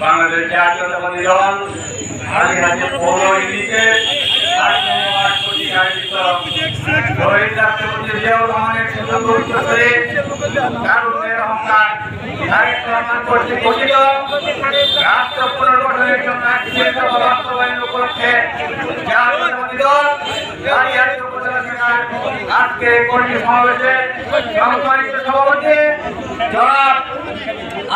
বাংলাদেশ জাতীয়তাবাদী দল রাষ্ট্র পুনর্গঠনের জন্য উপলক্ষে জাতীয়তাবাদী দল হাজিহাজি উপজেলা শাখার আজকে কর্মী সমাবেশে সম্মানিত সভাপতি জনাব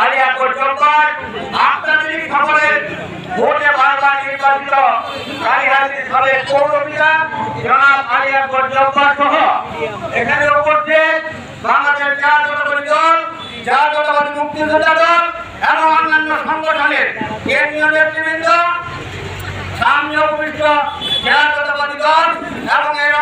আলিয়া জব্বার আপনাদের সকলের ভোটে বারবার নির্বাচিত কালীহাতির সাবেক পৌরপিতা জনাব আলিয়া জব্বার সহ। এখানে উপস্থিত বাংলাদেশ জাতীয়তাবাদী দল মুক্তিযোদ্ধা দল এবং অন্যান্য সংগঠনের কেন্দ্রীয় নেতৃবৃন্দ সামনে উপবিষ্ট জাতীয়তাবাদী দল এবং অঙ্গ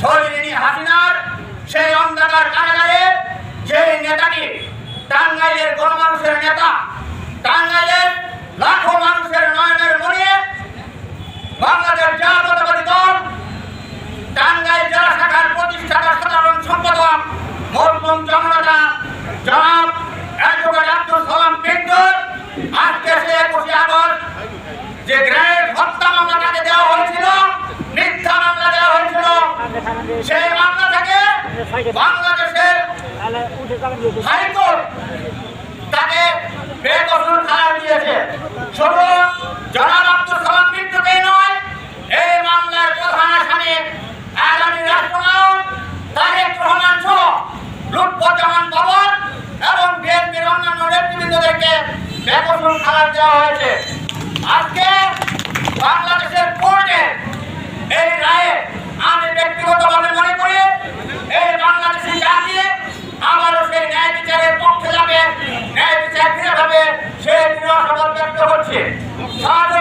শহীদিনী হাসিনার সেই অন্ধকার কারাগারে যে নেতাটি টাঙ্গাইলের গণমানুষের নেতা, টাঙ্গাইলের লাখো মানুষের নয়নের মনে বাংলাদেশ জাতীয়তাবাদী দল, টাঙ্গাইল জেলা শাখার প্রতিষ্ঠাতা সাধারণ সম্পাদক মরহুম জননেতা জনাব অ্যাডভোকেট আব্দুল সালাম পিন্টুর। আজকে সে একুশে আগস্ট যে গ্রেড হত্যা মামলা তাকে দেওয়া হয়েছিল সেই মামলা থেকে বাংলাদেশের হাইকোর্ট তাকে বেকসুর খালাস দিয়েছে। শুধু জনাব আব্দুল সালাম পিন্টুকেই নয়, এই মামলার প্রধান আসামি আগামী রাষ্ট্রনায়ক তারেক রহমান সহ লুৎফুজ্জামান বাবর এবং বিএনপির অন্যান্য নেতৃবৃন্দদেরকে বেকসুর খালাস দেওয়া হয়েছে। আজকে বাংলাদেশের কোর্টে এই রায়ে আমি ব্যক্তিগতভাবে মনে করি এই বাংলাদেশি জাতি আবারও সেই ন্যায় বিচারের পক্ষে যাবে ন্যায় বিচার ফিরে পাবে সে দৃঢ় ব্যক্ত করছে। সাহায্য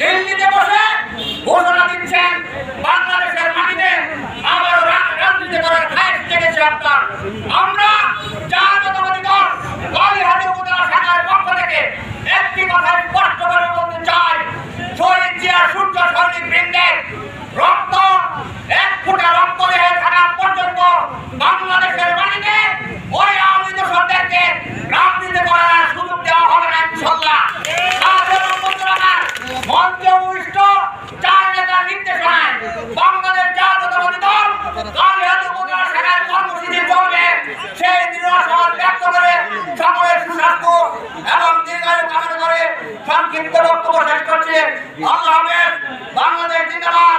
দিল্লিতে বসে ঘোষণা দিচ্ছেন বাংলাদেশের মাটিতে আবারও রাজনীতি করার খায় জেগেছে আপনার। আমরা জাতীয়তাবাদী দল গলিহাটি উপজেলা শাখার পক্ষ থেকে একটি কথা স্পষ্ট করে বলতে চাই শহীদ জিয়ার সূর্য সৈনিক বৃন্দের রক্ত এক ফুটা রক্ত দেহে থাকা পর্যন্ত বাংলাদেশের মাটিতে ওই আওয়ামী দোষরদেরকে রাজনীতি করার সুযোগ দেওয়া হবে না ইনশাল্লাহ সাধারণ বন্ধুরা আমার, মঞ্চে উপবিষ্ট চার নেতার নির্দেশনায় বাংলাদেশ জাতীয়তাবাদী দল কালিহাতি উপজেলা শাখার কর্মসূচি চলবে সেই দৃঢ় সমাজ ব্যক্ত করে সকলের সুস্বাস্থ্য এবং দীর্ঘায়ু কামনা করে শেষ করছে। আল্লাহ হাফেজ, বাংলাদেশ জিন্দাবাদ,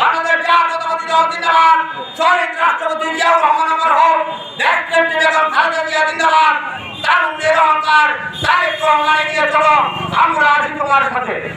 বাংলাদেশ জাতীয়তাবাদী দল জিন্দাবাদ, শহীদ রাষ্ট্রপতি জিয়াউর রহমান আমার হোক, দেশ নেত্রী বেগম খালেদা জিয়া জিন্দাবাদ তারুণ্যের অহংকার তারেক রহমান এগিয়ে চলো, আমরা আছি তোমার সাথে।